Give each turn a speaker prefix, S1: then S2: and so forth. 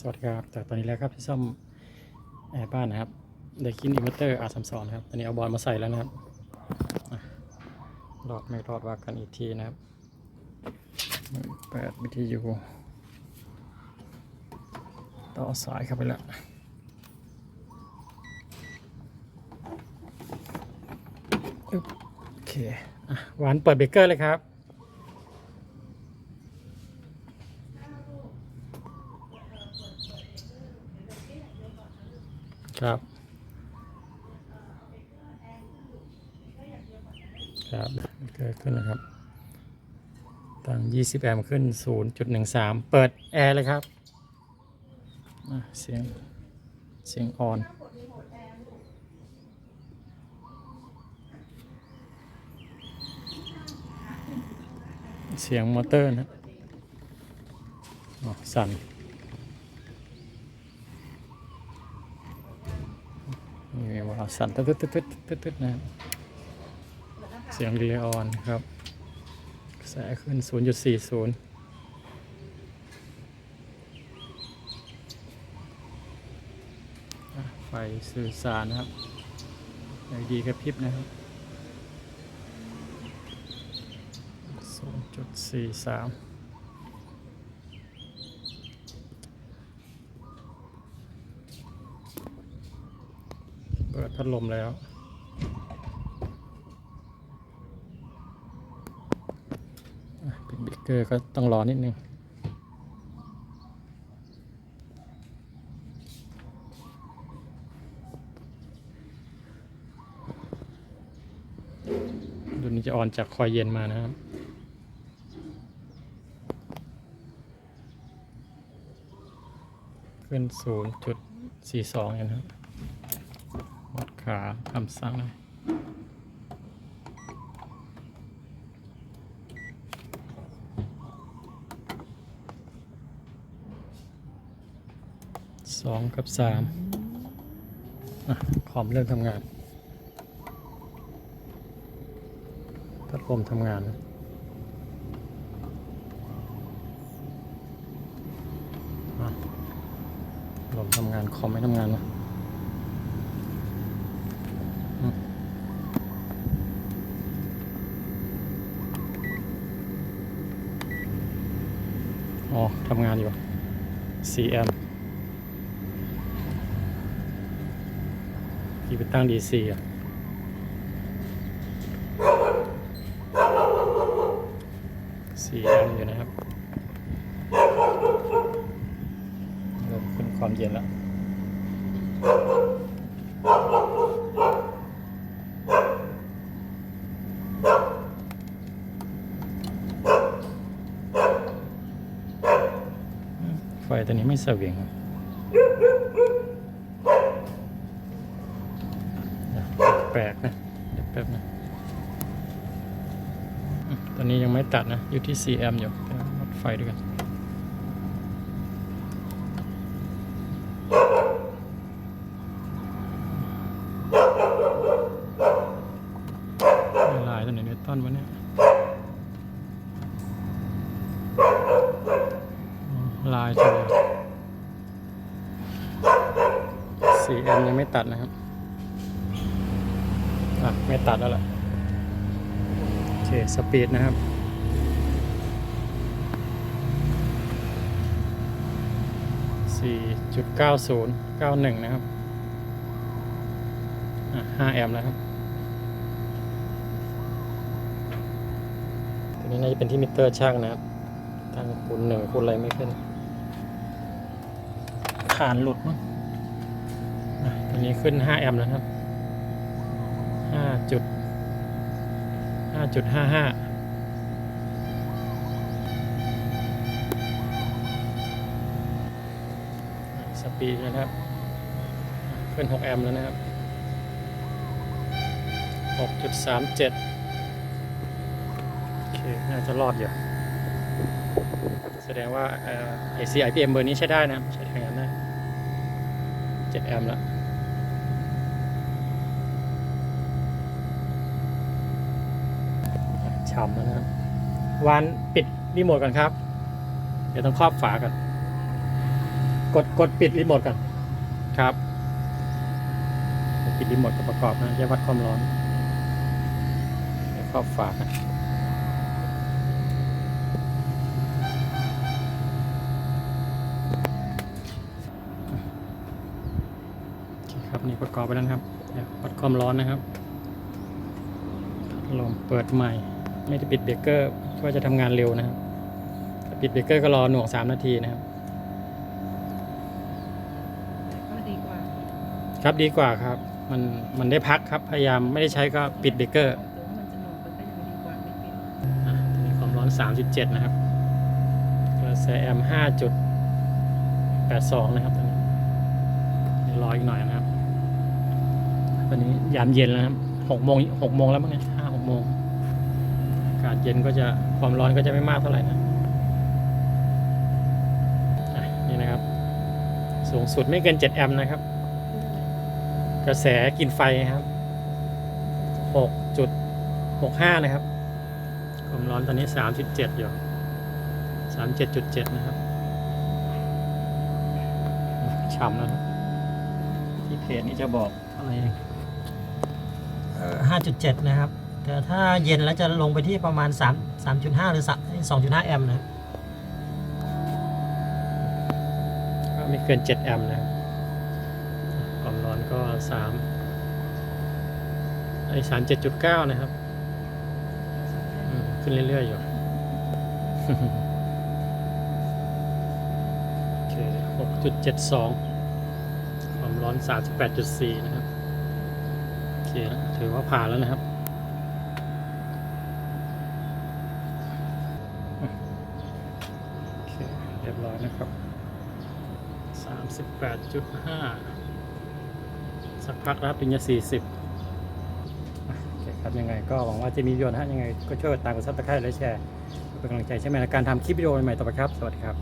S1: สวัสดีครับจากตอนนี้แล้วครับที่ซ่อมแอร์บ้านนะครับได้คินอินเวอร์เตอร์อาร์สามสองครับ ตอนนี้เอาบอลมาใส่แล้วนะครับรอดไม่รอดว่ากันอีกทีนะครับเปิดวิทยุต่อสายเข้าไปแล้วโอเค อะหวานเปิดเบเกอร์เลยครับ ครับครับเกิดขึ้นนะครับตั้ง20 แอมป์ขึ้น 0.13 เปิดแอร์เลยครับเสียง เสียงออนเสียงมอเตอร์นะอ๋อสั่น นี่ว่า สั่นตึ๊ดตึ๊ดตึ๊ดตึ๊ดตึ๊ดนะเสียงรีเลย์ออนครับกระแสขึ้น 0.40ไฟสื่อสารนะครับ LED กระพริบนะครับ 0.43 เปิด พัดลมแล้วอะปิดเบรกเกอร์ก็ต้องรอนิดนึงตัวนี้จะออนจากคอยเย็นมานะครับขึ้น 0.42เองนะครับ ขาคำสั่งเลยสองกับสามอะคอมเริ่มทำงานพัดลมทำงานนะอะลมทำงานคอมไม่ทำงานนะ อ๋อทำงานอยู่ CM ที่ไปตั้ง DC อะ CM อยู่นะครับเริ่มขึ้นความเย็นแล้ว ไฟ ตัวนี้ไม่เสว่างครับแปลกนะเดี๋ยวแป๊บนะตัวนี้ยังไม่ตัดนะ อยู่ที่4แอมป์อยู่วัดไฟด้วยกันไม่ลายตัวไหนเนี่ยต้นวะเนี่ยอืมลายตัวเดีย ว4แอมยังไม่ตัดนะครับ อะ ไม่ตัดแล้วล่ะ โอเค สปีดนะครับ4.9091นะครับ อะ5แอมป์แล้วครับตัวนี้น่าจะเป็นที่มิเตอร์ช่างนะครับ ตั้งคูณหนึ่งคูณอะไรไม่ขึ้นขานหลุดมั้ง อะตัวนี้ขึ้น 5 แอมป์แล้วครับ 5 จุด 5 จุด 55 สปีดนะครับ ขึ้น 6 แอมป์แล้วนะครับ 6.37 โอเค น่าจะรอดอยู่ แสดงว่าเอ่อ AC IPM เบอร์นี้ใช้ได้นะ ใช้ทางนั้นได้7แอมป์แล้ว ฉ่ำแล้วนะครับวานปิดรีโมทก่อนครับ เดี๋ยวต้องครอบฝาก่อนกกดกดปิดรีโมทก่อนครับกดปิดรีโมทกับประกอบนะจะวัดความร้อนครอบฝานะโอเคครับนี่ประกอบไปแล้วนะครับเดี๋ยววัดความร้อนนะครับลองเปิดใหม่ ไม่ได้ปิดเบรกเกอร์เพื่อจะทำงานเร็วนะครับถ้าปิดเบรกเกอร์ก็รอหน่วง3นาทีนะครับ
S2: ก็ดีกว่า
S1: ครับดีกว่าครับ มันมันได้พักครับพยายามไม่ได้ใช้ก็ปิดเบรกเกอร์
S2: ถึงมันจะหน่วงมันก็ยังดีกว่าไม่เป็น
S1: อะตอนนี้ความร้อน 37 นะครับกระแสแอมป์5.82 นะครับตอนนี้เดี๋ยวรออีกหน่อยนะครับ ตอนนี้ยามเย็นแล้วนะครับ6โมง6โมงแล้วมั้งเนี่ย5 6โมงอากาศเย็นก็จะความร้อนก็จะไม่มากเท่าไหร่นะนี่นะครับ สูงสุดไม่เกิน 7 แอมป์นะครับ กระแสกินไฟครับ 6.65 นะครับ ความร้อนตอนนี้ 37 อยู่ 37.7 นะครับฉ่ำแล้วนะที่เพจนี้จะบอกอะไรเอ่อ5.7นะครับ แต่ถ้าเย็นแล้วจะลงไปที่ประมาณ 3 3.5 หรือ 2.5 แอมป์นะก็ไม่เกิน 7 แอมป์นะความร้อนก็ 3 ไอ้37.9 นะครับ ขึ้นเรื่อย ๆ อยู่โอเคหกจุดเจ็ดสองความร้อนสามสิบแปดจุดสี่นะครับ โอเค ถือว่าผ่านแล้วนะครับ โอเค เรียบร้อย นะครับสามสิบแปดจุดห้าสักพักนะครับถึงจะสี่สิบโอเครับยังไงก็หวังว่าจะมีประโยชน์นะฮะยังไงก็ช่วยกดตามกดซับสไครต์และแชร์เพื่อเป็นกำลังใจใช่ไหมในการทำคลิปวิดีโอใหม่ๆต่อไปครับ สวัสดีครับ